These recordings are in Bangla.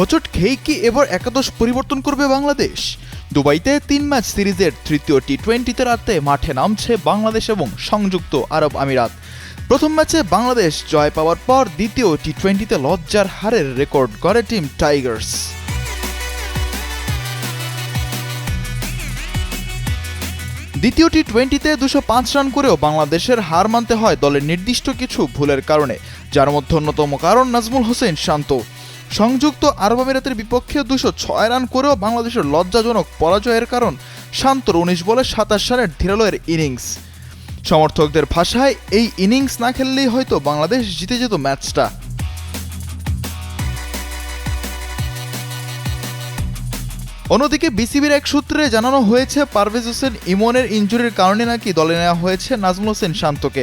হোঁচট খেয়েই কি এবার একাদশ পরিবর্তন করবে বাংলাদেশ? দুবাইতে তিন ম্যাচ সিরিজের তৃতীয় টি টোয়েন্টিতে রাতে মাঠে নামছে বাংলাদেশ এবং সংযুক্ত আরব আমিরাত। প্রথম ম্যাচে বাংলাদেশ জয় পাওয়ার পর দ্বিতীয় টি টোয়েন্টিতে লজ্জার হারের রেকর্ড করে টিম টাইগার্স। দ্বিতীয় টি টোয়েন্টিতে দুশো পাঁচ রান করেও বাংলাদেশের হার মানতে হয় দলের নির্দিষ্ট কিছু ভুলের কারণে, যার মধ্যে অন্যতম কারণ নাজমুল হোসেন শান্ত। সংযুক্ত আরব আমিরাতের বিপক্ষে দুশো ছয় রান করেও বাংলাদেশের লজ্জাজনক পরাজয়ের কারণ শান্তর উনিশ বলে সাতাশ রানের ধিরালোয়ের ইনিংস। সমর্থকদের ভাষায়, এই ইনিংস না খেললেই হয়তো বাংলাদেশ জিতে যেত ম্যাচটা। অন্যদিকে বিসিবির এক সূত্রে জানানো হয়েছে, পারভেজ হোসেন ইমনের ইঞ্জুরির কারণে নাকি দলে নেওয়া হয়েছে নাজমুল হোসেন শান্তকে।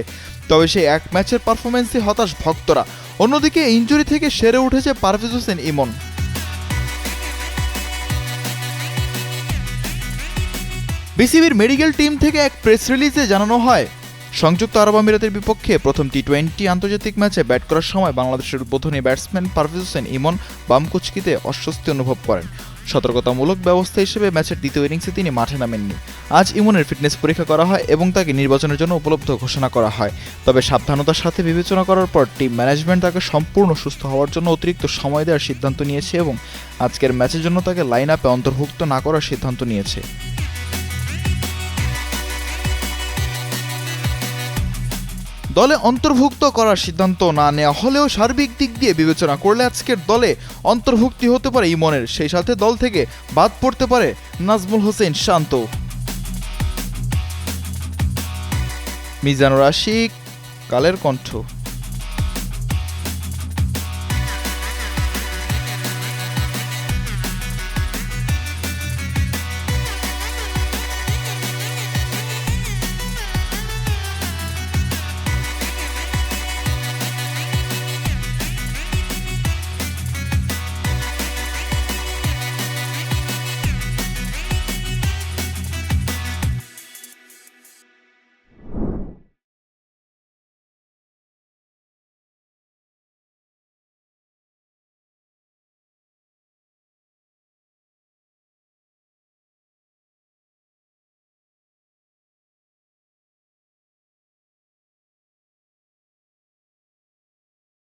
তবে সেই এক ম্যাচের পারফরমেন্সে হতাশ ভক্তরা। অন্যদিকে ইঞ্জুরি থেকে সেরে উঠেছে পারভেজ হোসেন ইমন। বিসিবির মেডিকেল টিম থেকে এক প্রেস রিলিজে জানানো হয় সংযুক্ত আরব আমিরাতের বিপক্ষে প্রথম টি টোয়েন্টি আন্তর্জাতিক ম্যাচে ব্যাট করার সময় বাংলাদেশের উদ্বোধনী ব্যাটসম্যান পারভেজ হোসেন ইমন বাম কুচকিতে অস্বস্তি অনুভব করেন। সতর্কতামূলক ব্যবস্থা হিসেবে ম্যাচের দ্বিতীয় ইনিংসে তিনি মাঠে নামেননি। আজ ইমনের ফিটনেস পরীক্ষা করা হয় এবং তাকে নির্বাচনের জন্য উপলব্ধ ঘোষণা করা হয়। তবে সাবধানতার সাথে বিবেচনা করার পর টিম ম্যানেজমেন্ট তাকে সম্পূর্ণ সুস্থ হওয়ার জন্য অতিরিক্ত সময় দেওয়ার সিদ্ধান্ত নিয়েছে এবং আজকের ম্যাচের জন্য তাকে লাইন আপে অন্তর্ভুক্ত না করার সিদ্ধান্ত নিয়েছে। দলে অন্তর্ভুক্ত করার সিদ্ধান্ত না নেওয়া হলেও সার্বিক দিক দিয়ে বিবেচনা করলে আজকের দলে অন্তর্ভুক্তি হতে পারে ইমনের। সেই সাথে দল থেকে বাদ পড়তে পারে নাজমুল হোসেন শান্ত। মিজানুর আশিক, কালের কণ্ঠ।